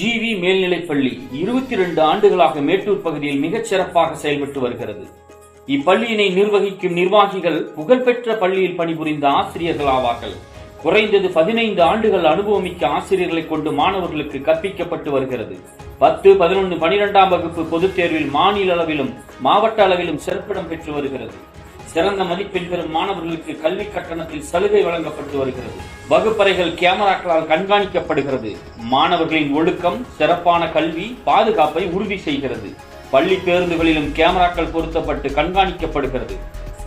GV மேல்நிலைப்பள்ளி இருபத்தி ரெண்டு ஆண்டுகளாக மேட்டூர் பகுதியில் மிகச் சிறப்பாக செயல்பட்டு வருகிறது. இப்பள்ளியினை நிர்வகிக்கும் நிர்வாகிகள் புகழ்பெற்ற பள்ளியில் பணிபுரிந்த ஆசிரியர்கள் ஆவார்கள். குறைந்தது பதினைந்து ஆண்டுகள் அனுபவமிக்க ஆசிரியர்களை கொண்டு மாணவர்களுக்கு கற்பிக்கப்பட்டு வருகிறது. பத்து பதினொன்று பனிரெண்டாம் வகுப்பு பொதுத் தேர்வில் மாநில அளவிலும் மாவட்ட அளவிலும் சிறப்பிடம் பெற்று வருகிறது. சிறந்த மதிப்பெண் பெறும் மாணவர்களுக்கு கல்வி கட்டணத்தில் சலுகை வழங்கப்பட்டு வருகிறது. வகுப்பறைகள் கேமராக்களால் கண்காணிக்கப்படுகிறது. மாணவர்களின் ஒழுக்கம் சிறப்பான கல்வி பாதுகாப்பை உறுதி செய்கிறது. பள்ளி பேருந்துகளிலும் கேமராக்கள் பொருத்தப்பட்டு கண்காணிக்கப்படுகிறது.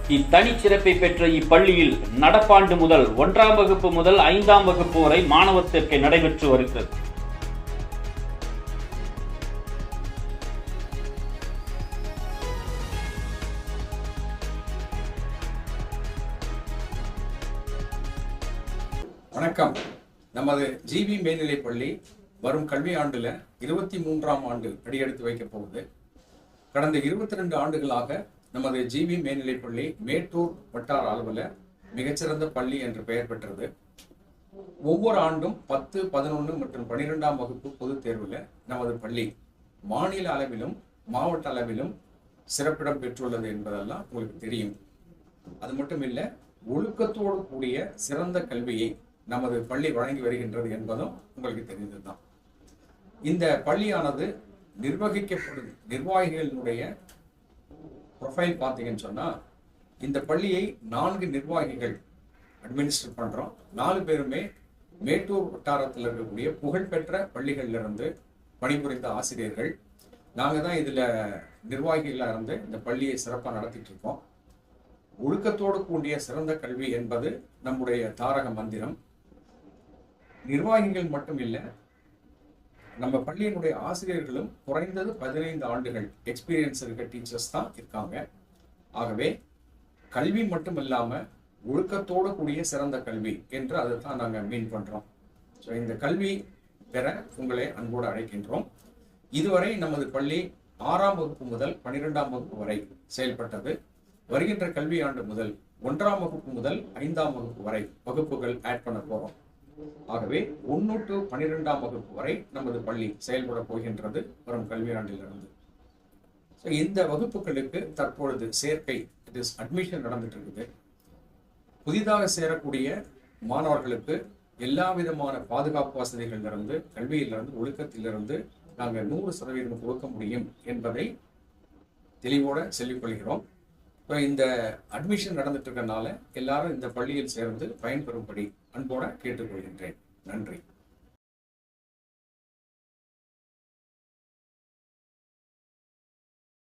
இத்தனி சிறப்பை பெற்ற இப்பள்ளியில் நடப்பாண்டு முதல் ஒன்றாம் வகுப்பு முதல் ஐந்தாம் வகுப்பு வரை மாணவர் சேர்க்கை நடைபெற்று வருகிறது. வணக்கம். நமது ஜிபி மேல்நிலைப் பள்ளி வரும் கல்வி ஆண்டில் இருபத்தி மூன்றாம் ஆண்டு அடியெடுத்து வைக்கப் போகுது. கடந்த இருபத்தி ரெண்டு ஆண்டுகளாக நமது ஜிபி மேல்நிலைப் பள்ளி மேட்டூர் வட்டார அளவில் மிகச்சிறந்த பள்ளி என்று பெயர் பெற்றது. ஒவ்வொரு ஆண்டும் பத்து பதினொன்று மற்றும் பனிரெண்டாம் வகுப்பு பொதுத் தேர்வில் நமது பள்ளி மாநில அளவிலும் மாவட்ட அளவிலும் சிறப்பிடம் பெற்றுள்ளது என்பதெல்லாம் உங்களுக்கு தெரியும். அது மட்டும் இல்லை ஒழுக்கத்தோடு கூடிய சிறந்த கல்வியை நமது பள்ளி வழங்கி வருகின்றது என்பதும் உங்களுக்கு தெரிந்ததுதான். இந்த பள்ளியானது நிர்வகிக்கப்படும் நிர்வாகிகளினுடைய ப்ரொஃபைல் பார்த்தீங்கன்னு சொன்னால் இந்த பள்ளியை நான்கு நிர்வாகிகள் அட்மினிஸ்டர் பண்ணுறோம் நாலு பேருமே மேட்டூர் வட்டாரத்தில் இருக்கக்கூடிய புகழ்பெற்ற பள்ளிகளிலிருந்து பணிபுரிந்த ஆசிரியர்கள். நாங்கள் தான் இதில் நிர்வாகிகளாக இருந்து இந்த பள்ளியை சிறப்பாக நடத்திட்டு இருக்கோம். ஒழுக்கத்தோடு கூடிய சிறந்த கல்வி என்பது நம்முடைய தாரக மந்திரம். நிர்வாகிகள் மட்டும் இல்லை நம்ம பள்ளியினுடைய ஆசிரியர்களும் குறைந்தது பதினைந்து ஆண்டுகள் எக்ஸ்பீரியன்ஸ் இருக்க டீச்சர்ஸ் தான் இருக்காங்க. ஆகவே கல்வி மட்டும் இல்லாமல் ஒழுக்கத்தோடு கூடிய சிறந்த கல்வி என்று அதை தான் நாங்கள் மீன் பண்ணுறோம் ஸோ இந்த கல்வி பெற உங்களை அன்போடு அழைக்கின்றோம். இதுவரை நமது பள்ளி ஆறாம் வகுப்பு முதல் பனிரெண்டாம் வகுப்பு வரை செயல்பட்டது. வருகின்ற கல்வி ஆண்டு முதல் ஒன்றாம் வகுப்பு முதல் ஐந்தாம் வகுப்பு வரை வகுப்புகள் ஆட் பண்ண போகிறோம் ஆகவே ஒன்று டு பன்னிரெண்டாம் வகுப்பு வரை நமது பள்ளி செயல்பட போகின்றது வரும் கல்வியாண்டிலிருந்து. ஸோ இந்த வகுப்புகளுக்கு தற்பொழுது சேர்க்கை இட் இஸ் அட்மிஷன் நடந்துட்டு இருக்குது புதிதாக சேரக்கூடிய மாணவர்களுக்கு எல்லா விதமான பாதுகாப்பு வசதிகளிலிருந்து கல்வியிலிருந்து ஒழுக்கத்திலிருந்து நாங்கள் நூறு சதவீதம் கொடுக்க முடியும் என்பதை தெளிவோட சொல்லிக் கொள்கிறோம். இப்போ இந்த அட்மிஷன் நடந்துட்டு இருக்கனால எல்லாரும் இந்த பள்ளியில் சேர்ந்து பயன்பெறும்படி அன்போட கேட்டுக்கொள்கின்றேன். நன்றி.